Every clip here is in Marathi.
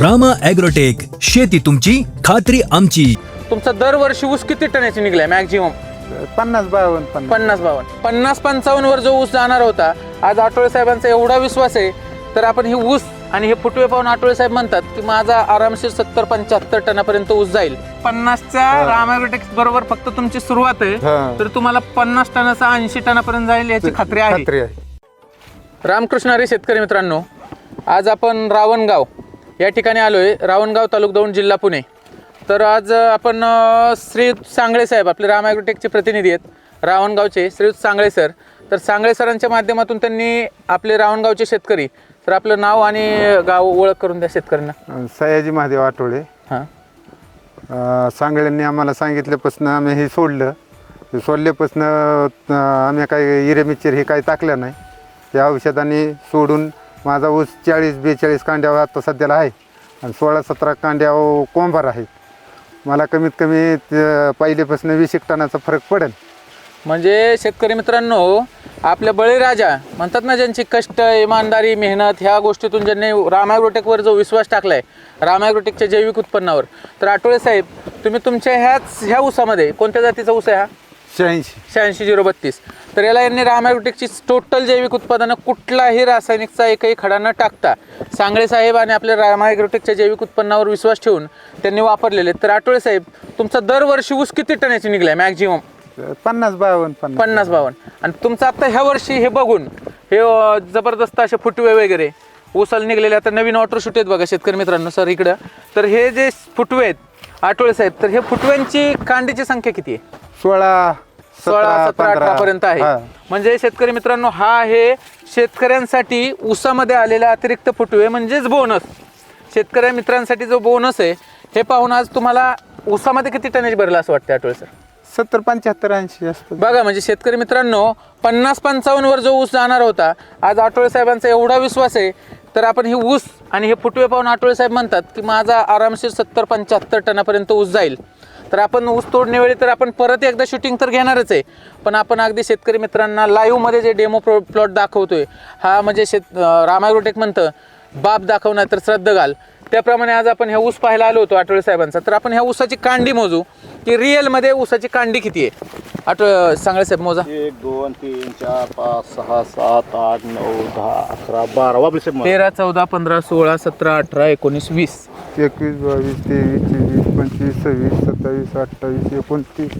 रामा ॲग्रोटेक शेती तुमची खात्री आमची. तुमचा दरवर्षी ऊस किती टनाची निघलाय मॅक्झिमम पन्नास बावन्न पन्नास. पन्नास बावन्न. पन्नास पंचावन्न वर जो ऊस जाणार होता आज आठवळे साहेबांचा एवढा विश्वास आहे तर आपण ही ऊस आणि हे फुटवे पाहून आठवळे साहेब म्हणतात की माझा आरामशीर सत्तर पंच्याहत्तर टनापर्यंत ऊस जाईल. पन्नासच्या रामायग्रोटेक्स बरोबर फक्त तुमची सुरुवात आहे हा. तर तुम्हाला पन्नास टनाचा ऐंशी टनापर्यंत जाईल याची खात्री आहे. खात्री आहे. रामकृष्ण हरी शेतकरी मित्रांनो आज आपण रावणगाव या ठिकाणी आलोय रावणगाव तालुका दौंड जिल्हा पुणे. तर आज आपण अ, श्री सांगळे साहेब आपले राम ॲग्रोटेकचे प्रतिनिधी आहेत रावणगावचे. श्री सांगळे सर. तर सांगळे सरांच्या माध्यमातून त्यांनी आपले रावणगावचे शेतकरी तर आपलं नाव आणि गाव ओळख करून द्या शेतकऱ्यांना. सयाजी महादेव आठवडे हां. सांगळ्यांनी आम्हाला सांगितल्यापासून आम्ही हे सोडलं. हे सोडल्यापासून आम्ही काही हिरे मिक्सर हे काही टाकलं नाही. त्या औषधाने सोडून माझा ऊस चाळीस बेचाळीस कांड्यावर आता सध्याला आहे. आणि सोळा सतरा कांड्यावर कोंभार आहे. मला कमीत कमी पहिलेपासून पहिल्यापासून वीस एक टनाचा फरक पडेल. म्हणजे शेतकरी मित्रांनो आपल्या बळीराजा म्हणतात ना ज्यांची कष्ट इमानदारी मेहनत ह्या गोष्टीतून ज्यांनी रामायग्रोटेकवर जो विश्वास टाकलाय रामायग्रोटेकच्या जैविक उत्पन्नावर. तर आठवळे साहेब तुम्ही तुमच्या ह्याच ह्या ऊसामध्ये कोणत्या जातीचा ऊस आहे हा? शहाऐंशी. शहाऐंशी झिरो बत्तीस. तर याला यांनी रामायग्रोटेकची टोटल जैविक उत्पादनं कुठलाही रासायनिकचा एकही खडा न टाकता सांगळे साहेब आणि आपल्या रामायग्रोटेकच्या जैविक उत्पन्नावर विश्वास ठेवून त्यांनी वापरलेले. तर आठवळे साहेब तुमचा दरवर्षी ऊस किती टनाची निघलाय मॅक्झिमम पन्नास बावन्न पन्नास पन्नास बावन्न. आणि तुमचं आता ह्या वर्षी हे बघून हे अं, जबरदस्त असे फुटवे वगैरे उसाला निघलेले आता नवीन वॉटर शूट आहेत बघा शेतकरी मित्रांनो सर इकडं. तर हे जे फुटवे आहेत आठवळे साहेब तर हे फुटव्यांची कांडीची संख्या किती आहे? सोळा सोळा सतरा. अठरा पर्यंत आहे. हा. म्हणजे शेतकरी मित्रांनो हा आहे शेतकऱ्यांसाठी ऊसामध्ये आलेला अतिरिक्त फुटवे म्हणजेच बोनस शेतकऱ्या मित्रांसाठी जो बोनस आहे हे पाहून आज तुम्हाला ऊसामध्ये किती टनेज भरलं असं वाटतं आठवळे सर सत्तर पंच्याहत्तर ऐंशी असतं. बघा म्हणजे शेतकरी मित्रांनो पन्नास पंचावन्न वर जो ऊस जाणार होता आज आठवळे साहेबांचा एवढा विश्वास आहे तर आपण ही ऊस आणि हे फुटवे पाहून आठवळे साहेब म्हणतात की माझा आरामशीर सत्तर पंच्याहत्तर टनापर्यंत ऊस जाईल. तर आपण ऊस तोडण्यावेळी तर आपण परत एकदा शूटिंग तर घेणारच आहे. पण आपण अगदी शेतकरी मित्रांना लाईव्हमध्ये जे डेमो प्रो प्लॉट दाखवतोय हा म्हणजे शेत रामायरोटेक म्हणतं बाप दाखवणार तर श्रद्धा घाल. त्याप्रमाणे आज आपण ह्या ऊस पाहायला आलो होतो आठवळे साहेबांचा. तर आपण ह्या ऊसाची कांडी मोजू की रिअलमध्ये ऊसाची कांडी किती आहे? आठ सांगळे साहेब मोजा. एक दोन तीन चार पाच सहा सात आठ नऊ दहा अकरा बारा. वापरे साहेब मला. तेरा चौदा पंधरा सोळा सतरा अठरा एकोणीस वीस. एकवीस बावीस तेवीस चोवीस पंचवीस सव्वीस सत्तावीस अठ्ठावीस एकोणतीस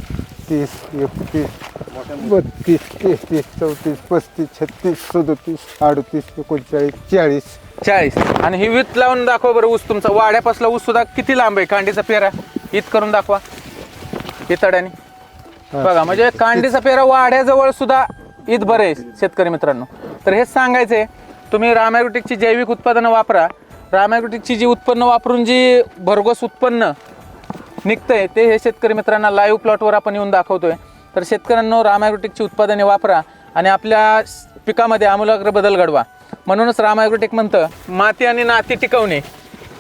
तीस एकतीस बत्तीस तेहतीस चौतीस पस्तीस छत्तीस सदतीस अडतीस एकोणचाळीस चाळीस. चाळीस. आणि ही वीत लावून दाखवा बरं ऊस तुमचा. वाड्यापासला ऊस सुद्धा किती लांब आहे? कांडीचा पेरा. ईत करून दाखवा. इतड्याने बघा म्हणजे कांडीचा पेरा वाड्याजवळ सुद्धा ईद बरं आहे शेतकरी मित्रांनो. तर हेच सांगायचंय तुम्ही रामायग्रोटिकची जैविक उत्पादनं वापरा. रामायग्रोटिकची जी उत्पन्न वापरून जी भरघोस उत्पन्न निघतंय ते हे शेतकरी मित्रांना लाईव्ह प्लॉटवर आपण येऊन दाखवतोय. तर शेतकऱ्यांनो रामायग्रोटेकची उत्पादने वापरा आणि आपल्या पिकामध्ये आमूलाग्र बदल घडवा. म्हणूनच रामायग्रोटेक म्हणतं माती आणि नाती टिकवणे.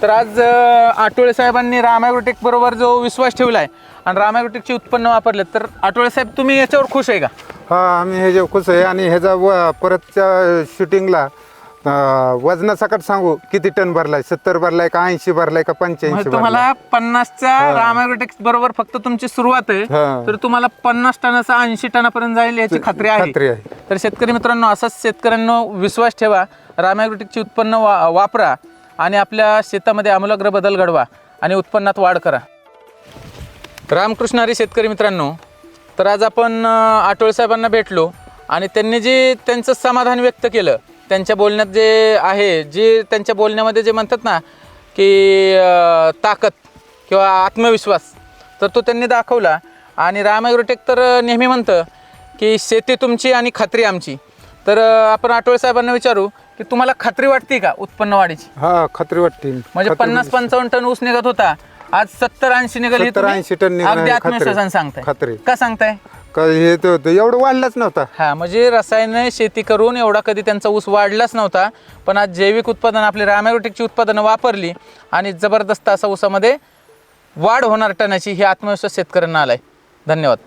तर आज आठवळे साहेबांनी रामायग्रोटेक बरोबर जो विश्वास ठेवलाय आणि रामायग्रोटेकची उत्पन्न वापरले तर आठवळे साहेब तुम्ही याच्यावर खुश आहे का? हा आम्ही हे जे खुश आहे आणि ह्याचा व परतच्या शूटिंगला वजनासकट सांगू किती टन भरलाय? सत्तर भरलाय का ऐंशी भरलाय का पंच्याऐंशी तुम्हाला पन्नासच्या रामायग्रोटेक बरोबर फक्त तुमची सुरुवात आहे. तर तुम्हाला पन्नास टनाचा ऐंशी टनापर्यंत जाईल याची खात्री आहे. खात्री आहे. तर शेतकरी मित्रांनो असाच शेतकऱ्यांनो विश्वास ठेवा रामायग्रोटिकची उत्पन्न वापरा. आणि आपल्या शेतामध्ये आमूलाग्र बदल घडवा आणि उत्पन्नात वाढ करा. रामकृष्णारी शेतकरी मित्रांनो तर आज आपण अं, साहेबांना भेटलो आणि त्यांनी जे त्यांचं समाधान व्यक्त केलं त्यांच्या बोलण्यात जे आहे जे त्यांच्या बोलण्यामध्ये जे म्हणतात ना की ताकद किंवा आत्मविश्वास तर तो त्यांनी दाखवला. आणि राम रामायग्रोटेक तर नेहमी म्हणतं की शेती तुमची आणि खात्री आमची. तर आपण आठवळे साहेबांना विचारू की तुम्हाला खात्री वाटते का उत्पन्न वाढीची? हा खात्री वाटते. म्हणजे पन्नास पंचावन्न टन ऊस निघत होता. आज सत्तर ऐंशी निघाल हे 70-80 तुम्ही टन निघणार अगदी खात्री. आत्मविश्वासाने सांगताय. खात्री. का सांगताय? का हे एवढं वाढलाच नव्हता. हा म्हणजे रसायन शेती करून एवढा कधी त्यांचा ऊस वाढलाच नव्हता. पण आज जैविक उत्पादन आपली रामॅग्रोटिकची उत्पादनं वापरली आणि जबरदस्त असा ऊसामध्ये वाढ होणार टनाची ही आत्मविश्वास शेतकऱ्यांना आलाय. धन्यवाद.